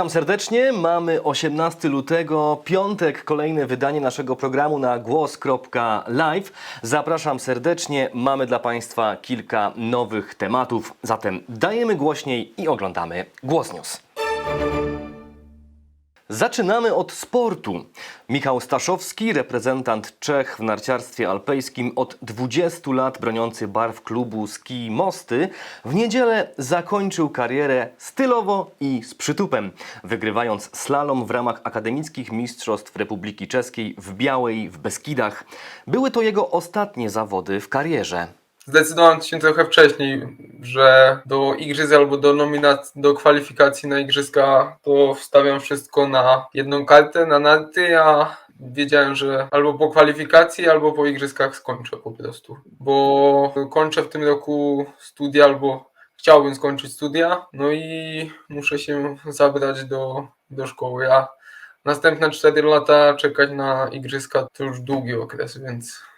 Witam serdecznie. Mamy 18 lutego, piątek, kolejne wydanie naszego programu na głos.live. Zapraszam serdecznie. Mamy dla Państwa kilka nowych tematów. Zatem dajemy głośniej i oglądamy Głos News. Zaczynamy od sportu. Michał Staszowski, reprezentant Czech w narciarstwie alpejskim od 20 lat broniący barw klubu Ski Mosty, w niedzielę zakończył karierę stylowo i z przytupem, wygrywając slalom w ramach akademickich mistrzostw Republiki Czeskiej w Białej w Beskidach. Były to jego ostatnie zawody w karierze. Zdecydowałem się trochę wcześniej, że do igrzysk albo do nominacji, do kwalifikacji na igrzyska to wstawiam wszystko na jedną kartę, na narty, a wiedziałem, że albo po kwalifikacji, albo po igrzyskach skończę po prostu. Bo kończę w tym roku studia, albo chciałbym skończyć studia, no i muszę się zabrać do, do szkoły. A następne 4 lata czekać na igrzyska to już długi okres, więc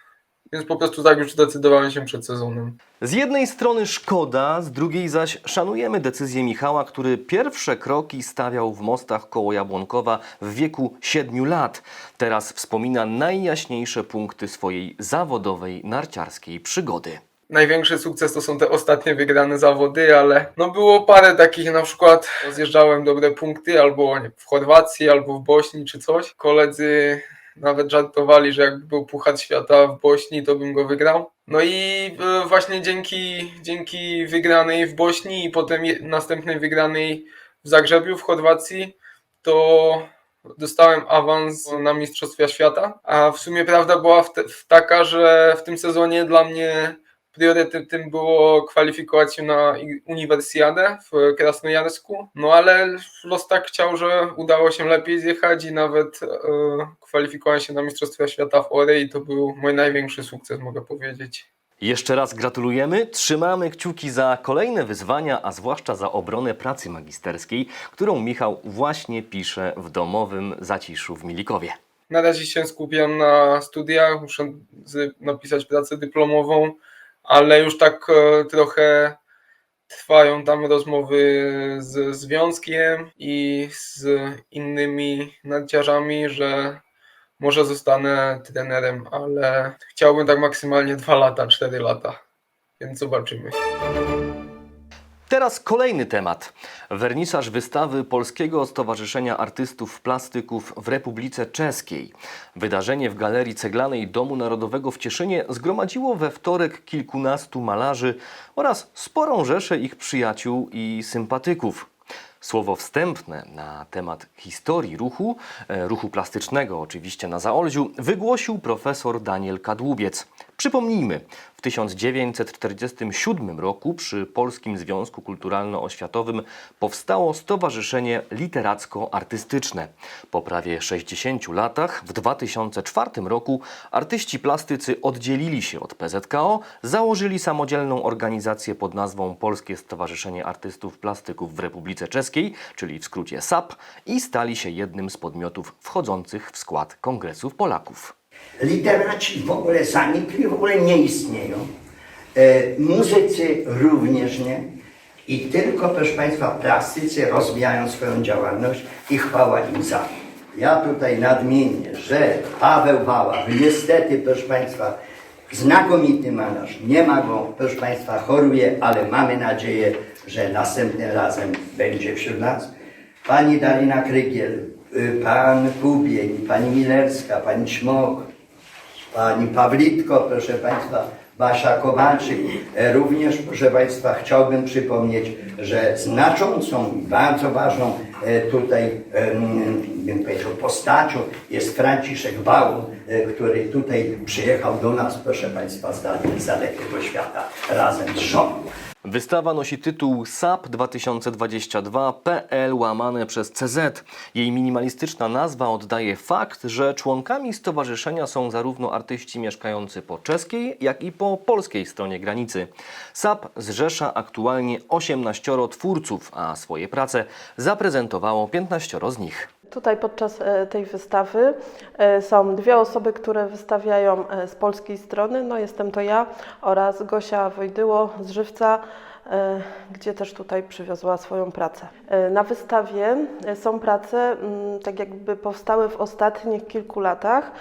więc po prostu tak już zdecydowałem się przed sezonem. Z jednej strony szkoda, z drugiej zaś szanujemy decyzję Michała, który pierwsze kroki stawiał w mostach koło Jabłonkowa w wieku 7 lat. Teraz wspomina najjaśniejsze punkty swojej zawodowej narciarskiej przygody. Największy sukces to są te ostatnie wygrane zawody, ale no było parę takich, na przykład zjeżdżałem dobre punkty albo nie, w Chorwacji, albo w Bośni czy coś. Koledzy nawet żartowali, że jakby był Puchar Świata w Bośni, to bym go wygrał. No i e, właśnie dzięki, dzięki wygranej w Bośni i potem następnej wygranej w Zagrzebiu w Chorwacji, to dostałem awans na Mistrzostwa Świata. A w sumie prawda była w te, w taka, że w tym sezonie dla mnie priorytetem było kwalifikować się na uniwersjadę w Krasnojarsku. No ale los tak chciał, że udało się lepiej zjechać i nawet e, kwalifikowałem się na Mistrzostwa Świata w Ore i to był mój największy sukces, mogę powiedzieć. Jeszcze raz gratulujemy, trzymamy kciuki za kolejne wyzwania, a zwłaszcza za obronę pracy magisterskiej, którą Michał właśnie pisze w domowym zaciszu w Milikowie. Na razie się skupiam na studiach, muszę napisać pracę dyplomową, ale już tak e, trochę trwają tam rozmowy z związkiem i z innymi narciarzami, że może zostanę trenerem, ale chciałbym tak maksymalnie 2 lata, 4 lata, więc zobaczymy. Teraz kolejny temat. Wernisaż wystawy Polskiego Stowarzyszenia Artystów Plastyków w Republice Czeskiej. Wydarzenie w Galerii Ceglanej Domu Narodowego w Cieszynie zgromadziło we wtorek kilkunastu malarzy oraz sporą rzeszę ich przyjaciół i sympatyków. Słowo wstępne na temat historii ruchu, e, ruchu plastycznego oczywiście na Zaolziu, wygłosił profesor Daniel Kadłubiec. Przypomnijmy, w 1947 roku przy Polskim Związku Kulturalno-Oświatowym powstało Stowarzyszenie Literacko-Artystyczne. Po prawie 60 latach, w 2004 roku, artyści plastycy oddzielili się od PZKO, założyli samodzielną organizację pod nazwą Polskie Stowarzyszenie Artystów Plastyków w Republice Czeskiej, czyli w skrócie SAP, i stali się jednym z podmiotów wchodzących w skład Kongresów Polaków. Literaci w ogóle zanikli, w ogóle nie istnieją. E, muzycy również nie. I tylko, proszę Państwa, plastycy rozwijają swoją działalność i chwała im za. Ja tutaj nadmienię, że Paweł Bałach, niestety, proszę Państwa, znakomity malarz, nie ma go, proszę Państwa, choruje, ale mamy nadzieję, że następnym razem będzie wśród nas. Pani Darina Krygiel, y, pan Kubień, pani Milerska, pani Ćmok, Pani Pawlitko, proszę Państwa, Basia Kowalczyk. E, Również, proszę Państwa, chciałbym przypomnieć, że znaczącą i bardzo ważną e, tutaj, bym powiedział, postacią jest Franciszek Bałun, e, który tutaj przyjechał do nas, proszę Państwa, z dalekiego świata razem z żoną. Wystawa nosi tytuł SAP 2022 PL łamane przez CZ. Jej minimalistyczna nazwa oddaje fakt, że członkami stowarzyszenia są zarówno artyści mieszkający po czeskiej, jak i po polskiej stronie granicy. SAP zrzesza aktualnie 18 twórców, a swoje prace zaprezentowało 15 z nich. Tutaj podczas e, tej wystawy e, są dwie osoby, które wystawiają e, z polskiej strony. No, jestem to ja oraz Gosia Wojdyło z Żywca. E, gdzie też tutaj przywiozła swoją pracę. E, Na wystawie e, są prace, mm, tak jakby powstałe w ostatnich kilku latach.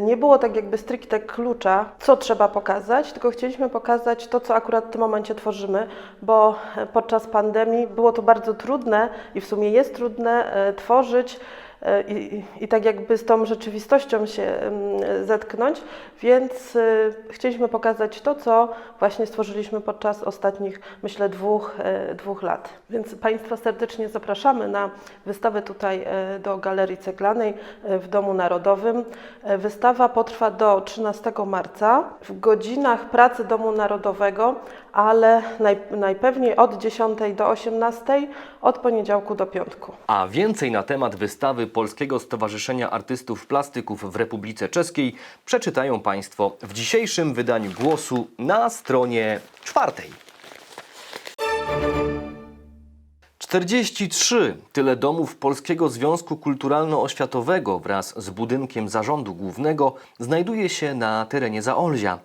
Nie było tak jakby stricte klucza, co trzeba pokazać, tylko chcieliśmy pokazać to, co akurat w tym momencie tworzymy, bo podczas pandemii było to bardzo trudne i w sumie jest trudne tworzyć i, i, tak jakby z tą rzeczywistością się zetknąć, więc y, chcieliśmy pokazać to, co właśnie stworzyliśmy podczas ostatnich, myślę, dwóch, e, dwóch lat. Więc Państwa serdecznie zapraszamy na wystawę tutaj e, do Galerii Ceglanej e, w Domu Narodowym. Wystawa potrwa do 13 marca w godzinach pracy Domu Narodowego, ale naj, najpewniej od 10 do 18, od poniedziałku do piątku. A więcej na temat wystawy Polskiego Stowarzyszenia Artystów Plastyków w Republice Czeskiej przeczytają Państwo w dzisiejszym wydaniu głosu na stronie czwartej. 43 tyle domów Polskiego Związku Kulturalno-Oświatowego wraz z budynkiem zarządu głównego znajduje się na terenie Zaolzia.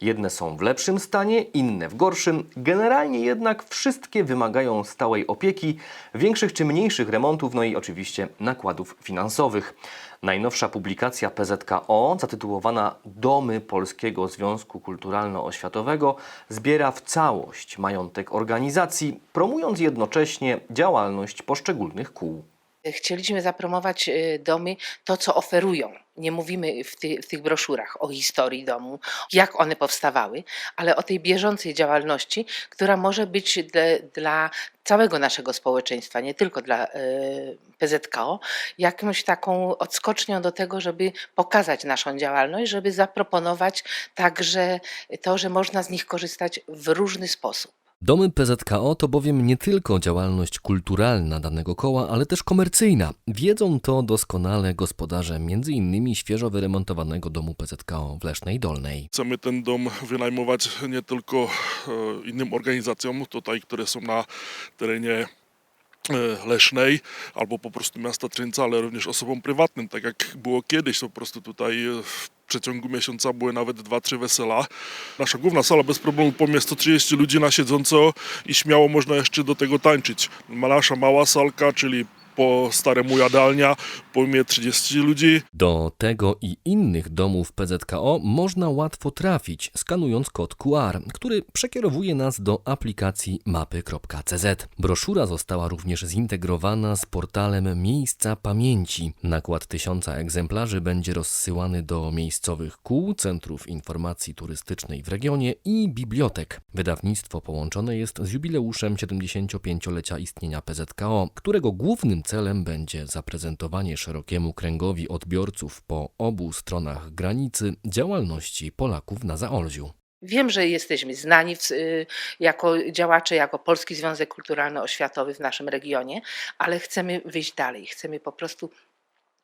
Jedne są w lepszym stanie, inne w gorszym. Generalnie jednak wszystkie wymagają stałej opieki, większych czy mniejszych remontów, no i oczywiście nakładów finansowych. Najnowsza publikacja PZKO, zatytułowana Domy Polskiego Związku Kulturalno-Oświatowego, zbiera w całość majątek organizacji, promując jednocześnie działalność poszczególnych kół. Chcieliśmy zapromować y, domy, to co oferują. Nie mówimy w, ty, w tych broszurach o historii domu, jak one powstawały, ale o tej bieżącej działalności, która może być dla, dla całego naszego społeczeństwa, nie tylko dla y, PZKO, jakąś taką odskocznią do tego, żeby pokazać naszą działalność, żeby zaproponować także to, że można z nich korzystać w różny sposób. Domy PZKO to bowiem nie tylko działalność kulturalna danego koła, ale też komercyjna. Wiedzą to doskonale gospodarze m.in. świeżo wyremontowanego domu PZKO w Lesznej Dolnej. Chcemy ten dom wynajmować nie tylko e, innym organizacjom tutaj, które są na terenie e, Lesznej albo po prostu miasta Trzyńca, ale również osobom prywatnym, tak jak było kiedyś, po prostu tutaj e, przeciągu miesiąca były nawet dwa, trzy wesela. Nasza główna sala bez problemu pomie 130 ludzi na siedząco i śmiało można jeszcze do tego tańczyć. Nasza mała salka, czyli po staremu jadalnia pojmie 30 ludzi. Do tego i innych domów PZKO można łatwo trafić, skanując kod QR, który przekierowuje nas do aplikacji mapy.cz. Broszura została również zintegrowana z portalem Miejsca Pamięci. Nakład tysiąca egzemplarzy będzie rozsyłany do miejscowych kół, centrów informacji turystycznej w regionie i bibliotek. Wydawnictwo połączone jest z jubileuszem 75-lecia istnienia PZKO, którego głównym celem będzie zaprezentowanie szerokiemu kręgowi odbiorców po obu stronach granicy działalności Polaków na Zaolziu. Wiem, że jesteśmy znani y, jako działacze, jako Polski Związek Kulturalno-Oświatowy w naszym regionie, ale chcemy wyjść dalej. Chcemy po prostu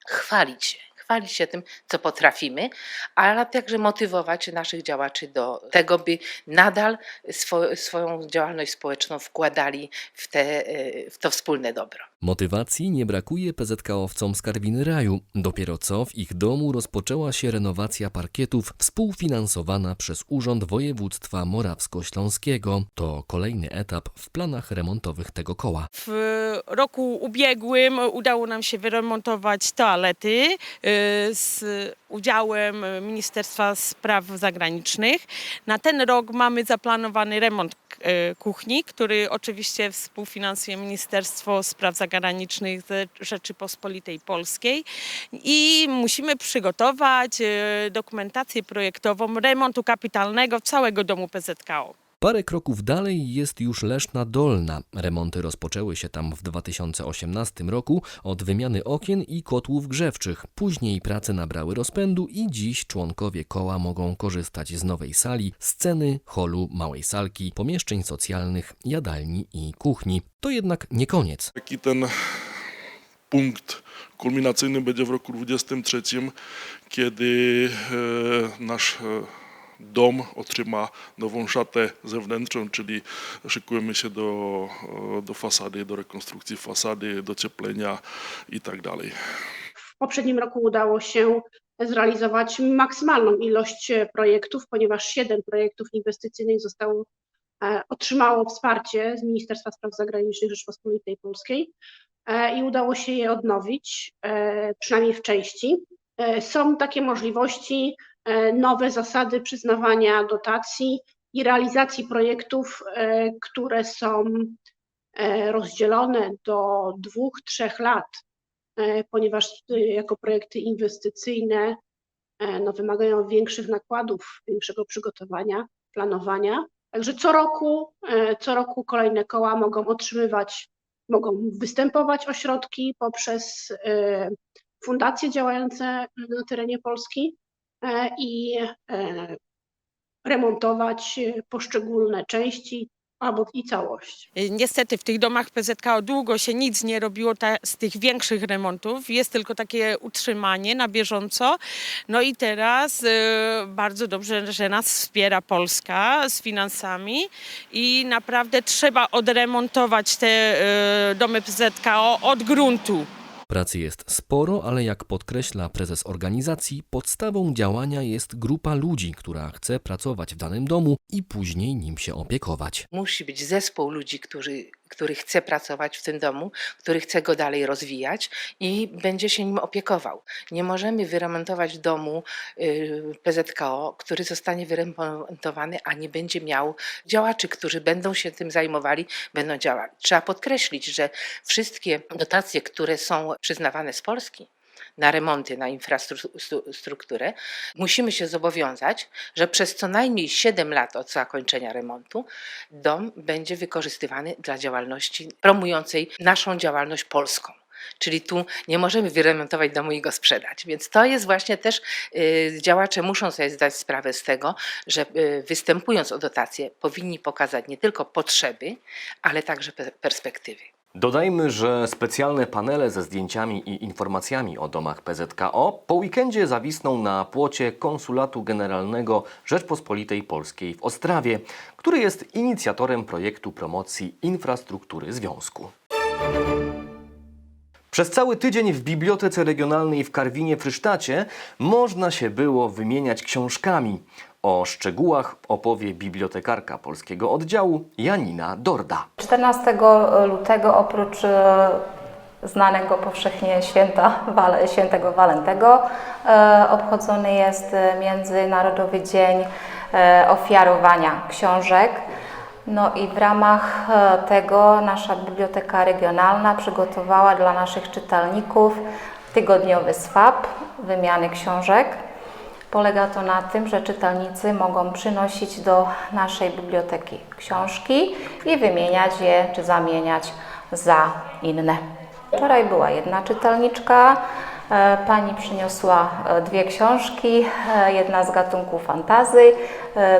chwalić się, chwalić się tym, co potrafimy, ale także motywować naszych działaczy do tego, by nadal swo, swoją działalność społeczną wkładali w, te, y, w to wspólne dobro. Motywacji nie brakuje PZKowcom z Karwiny Raju. Dopiero co w ich domu rozpoczęła się renowacja parkietów współfinansowana przez Urząd Województwa Morawsko-Śląskiego. To kolejny etap w planach remontowych tego koła. W roku ubiegłym udało nam się wyremontować toalety y, z udziałem Ministerstwa Spraw Zagranicznych. Na ten rok mamy zaplanowany remont y, kuchni, który oczywiście współfinansuje Ministerstwo Spraw Zagranicznych ze Rzeczypospolitej Polskiej i musimy przygotować y, dokumentację projektową remontu kapitalnego całego domu PZKO. Parę kroków dalej jest już Leszna Dolna. Remonty rozpoczęły się tam w 2018 roku od wymiany okien i kotłów grzewczych. Później prace nabrały rozpędu i dziś członkowie koła mogą korzystać z nowej sali, sceny, holu, małej salki, pomieszczeń socjalnych, jadalni i kuchni. To jednak nie koniec. Taki ten punkt kulminacyjny będzie w roku 2023, kiedy e, nasz e, dom otrzyma nową szatę zewnętrzną, czyli szykujemy się do, e, do fasady, do rekonstrukcji fasady, docieplenia i tak dalej. W poprzednim roku udało się zrealizować maksymalną ilość e, projektów, ponieważ siedem projektów inwestycyjnych zostało e, otrzymało wsparcie z Ministerstwa Spraw Zagranicznych Rzeczpospolitej Polskiej i udało się je odnowić, przynajmniej w części. Są takie możliwości, nowe zasady przyznawania dotacji i realizacji projektów, e, które są e, rozdzielone do dwóch, trzech lat, e, ponieważ e, jako projekty inwestycyjne e, no, wymagają większych nakładów, większego przygotowania, planowania. Także co roku, e, co roku kolejne koła mogą otrzymywać, mogą występować o środki poprzez e, fundacje działające na terenie Polski e, i e, remontować e, poszczególne części albo i całość. Y, Niestety w tych domach PZKO długo się nic nie robiło ta, z tych większych remontów. Jest tylko takie utrzymanie na bieżąco. No i teraz y, bardzo dobrze, że nas wspiera Polska z finansami i naprawdę trzeba odremontować te y, domy PZKO od gruntu. Pracy jest sporo, ale jak podkreśla prezes organizacji, podstawą działania jest grupa ludzi, która chce pracować w danym domu i później nim się opiekować. Musi być zespół ludzi, który, który chce pracować w tym domu, który chce go dalej rozwijać i będzie się nim opiekował. Nie możemy wyremontować domu y, PZKO, który zostanie wyremontowany, a nie będzie miał działaczy, którzy będą się tym zajmowali, będą działali. Trzeba podkreślić, że wszystkie dotacje, które są przyznawane z Polski, na remonty, na infrastrukturę, musimy się zobowiązać, że przez co najmniej 7 lat od zakończenia remontu dom będzie wykorzystywany dla działalności promującej naszą działalność polską. Czyli tu nie możemy wyremontować domu i go sprzedać. Więc to jest właśnie też, y, działacze muszą sobie zdać sprawę z tego, że y, występując o dotacje powinni pokazać nie tylko potrzeby, ale także pe- perspektywy. Dodajmy, że specjalne panele ze zdjęciami i informacjami o domach PZKO po weekendzie zawisną na płocie Konsulatu Generalnego Rzeczpospolitej Polskiej w Ostrawie, który jest inicjatorem projektu promocji infrastruktury związku. Przez cały tydzień w Bibliotece Regionalnej w Karwinie-Frysztacie można się było wymieniać książkami. O szczegółach opowie bibliotekarka polskiego oddziału Janina Dorda. 14 lutego oprócz e, znanego powszechnie święta, świętego Walentego e, obchodzony jest Międzynarodowy Dzień e, Ofiarowania Książek. No i w ramach tego nasza Biblioteka Regionalna przygotowała dla naszych czytelników tygodniowy swap wymiany książek. Polega to na tym, że czytelnicy mogą przynosić do naszej biblioteki książki i wymieniać je czy zamieniać za inne. Wczoraj była jedna czytelniczka. e, Pani przyniosła e, dwie książki, e, jedna z gatunku fantazy,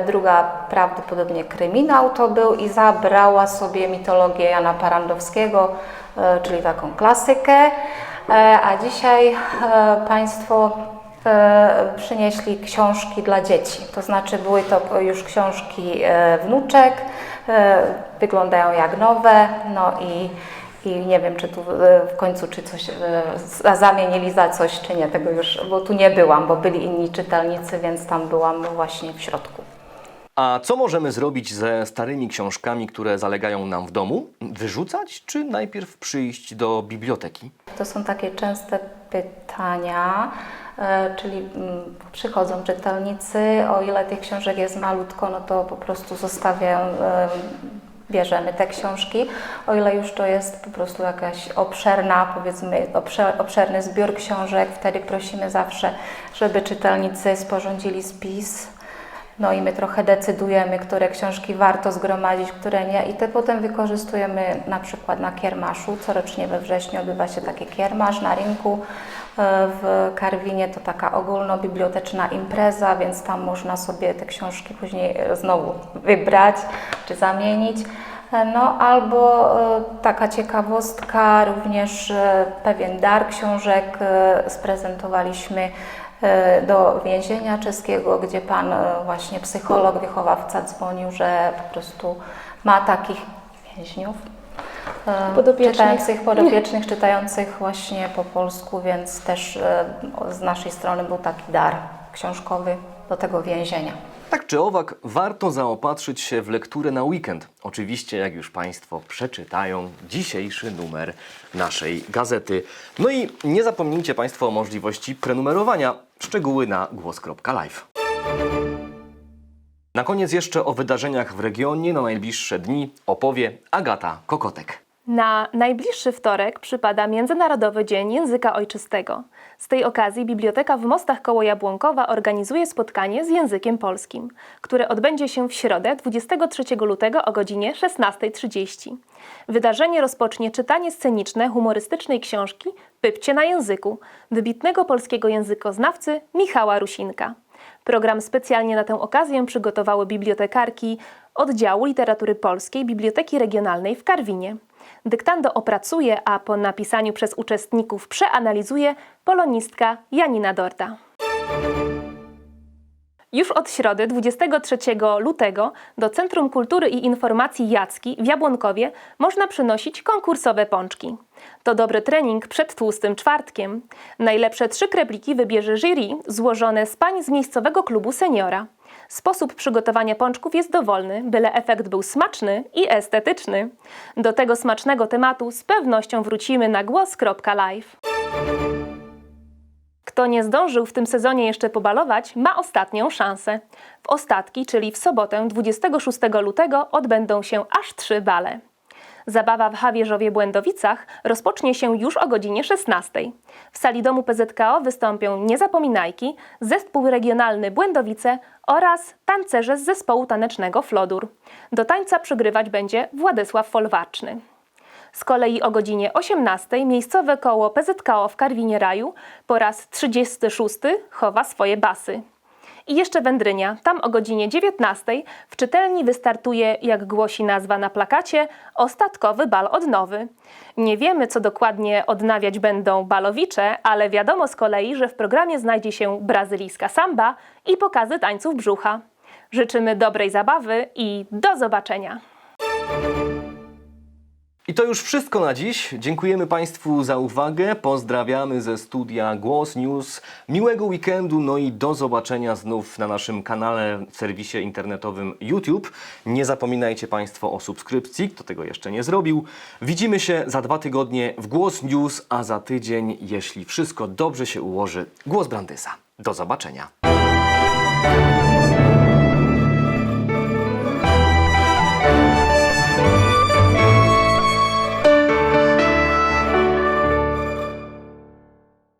druga prawdopodobnie kryminał to był i zabrała sobie mitologię Jana Parandowskiego, czyli taką klasykę. A dzisiaj Państwo przynieśli książki dla dzieci. To znaczy były to już książki e, wnuczek, e, wyglądają jak nowe, no i, i nie wiem, czy tu e, w końcu czy coś e, za- zamienili za coś, czy nie, tego już, bo tu nie byłam, bo byli inni czytelnicy, więc tam byłam właśnie w środku. A co możemy zrobić ze starymi książkami, które zalegają nam w domu? Wyrzucać, czy najpierw przyjść do biblioteki? To są takie częste pytania, e, czyli mm, przychodzą czytelnicy, o ile tych książek jest malutko, no to po prostu zostawiają, e, bierzemy te książki. O ile już to jest po prostu jakaś obszerna, powiedzmy, obszer, obszerny zbiór książek, wtedy prosimy zawsze, żeby czytelnicy sporządzili spis. No i my trochę decydujemy, które książki warto zgromadzić, które nie i te potem wykorzystujemy na przykład na kiermaszu. Corocznie we wrześniu odbywa się taki kiermasz na rynku e, w Karwinie. To taka ogólnobiblioteczna impreza, więc tam można sobie te książki później e, znowu wybrać czy zamienić. E, No albo e, taka ciekawostka, również e, pewien dar książek e, sprezentowaliśmy e, do więzienia czeskiego, gdzie pan e, właśnie psycholog, wychowawca dzwonił, że po prostu ma takich więźniów. E, Podopiecznych. Czytających, podopiecznych, czytających właśnie po polsku, więc też e, z naszej strony był taki dar książkowy do tego więzienia. Tak czy owak, warto zaopatrzyć się w lekturę na weekend. Oczywiście, jak już Państwo przeczytają dzisiejszy numer naszej gazety. No i nie zapomnijcie Państwo o możliwości prenumerowania. Szczegóły na głos.live. Na koniec jeszcze o wydarzeniach w regionie na najbliższe dni opowie Agata Kokotek. Na najbliższy wtorek przypada Międzynarodowy Dzień Języka Ojczystego. Z tej okazji Biblioteka w Mostach koło Jabłonkowa organizuje spotkanie z językiem polskim, które odbędzie się w środę 23 lutego o godzinie 16.30. Wydarzenie rozpocznie czytanie sceniczne humorystycznej książki Pypcie na języku wybitnego polskiego językoznawcy Michała Rusinka. Program specjalnie na tę okazję przygotowały bibliotekarki oddziału literatury polskiej Biblioteki Regionalnej w Karwinie. Dyktando opracuje, a po napisaniu przez uczestników przeanalizuje polonistka Janina Dorda. Już od środy 23 lutego do Centrum Kultury i Informacji Jacki w Jabłonkowie można przynosić konkursowe pączki. To dobry trening przed tłustym czwartkiem. Najlepsze trzy krepliki wybierze jury złożone z pań z miejscowego klubu seniora. Sposób przygotowania pączków jest dowolny, byle efekt był smaczny i estetyczny. Do tego smacznego tematu z pewnością wrócimy na głos.live. Kto nie zdążył w tym sezonie jeszcze pobalować, ma ostatnią szansę. W ostatki, czyli w sobotę 26 lutego, odbędą się aż trzy bale. Zabawa w Hawierzowie Błędowicach rozpocznie się już o godzinie 16. W sali domu PZKO wystąpią Niezapominajki, zespół regionalny Błędowice oraz tancerze z zespołu tanecznego Flodur. Do tańca przygrywać będzie Władysław Folwarczny. Z kolei o godzinie 18 miejscowe koło PZKO w Karwinie Raju po raz 36 chowa swoje basy. I jeszcze Wędrynia. Tam o godzinie 19 w czytelni wystartuje, jak głosi nazwa na plakacie, ostatkowy bal odnowy. Nie wiemy, co dokładnie odnawiać będą balowicze, ale wiadomo z kolei, że w programie znajdzie się brazylijska samba i pokazy tańców brzucha. Życzymy dobrej zabawy i do zobaczenia! I to już wszystko na dziś. Dziękujemy Państwu za uwagę. Pozdrawiamy ze studia Głos News. Miłego weekendu, no i do zobaczenia znów na naszym kanale w serwisie internetowym YouTube. Nie zapominajcie Państwo o subskrypcji, kto tego jeszcze nie zrobił. Widzimy się za dwa tygodnie w Głos News, a za tydzień, jeśli wszystko dobrze się ułoży, Głos Brandysa. Do zobaczenia.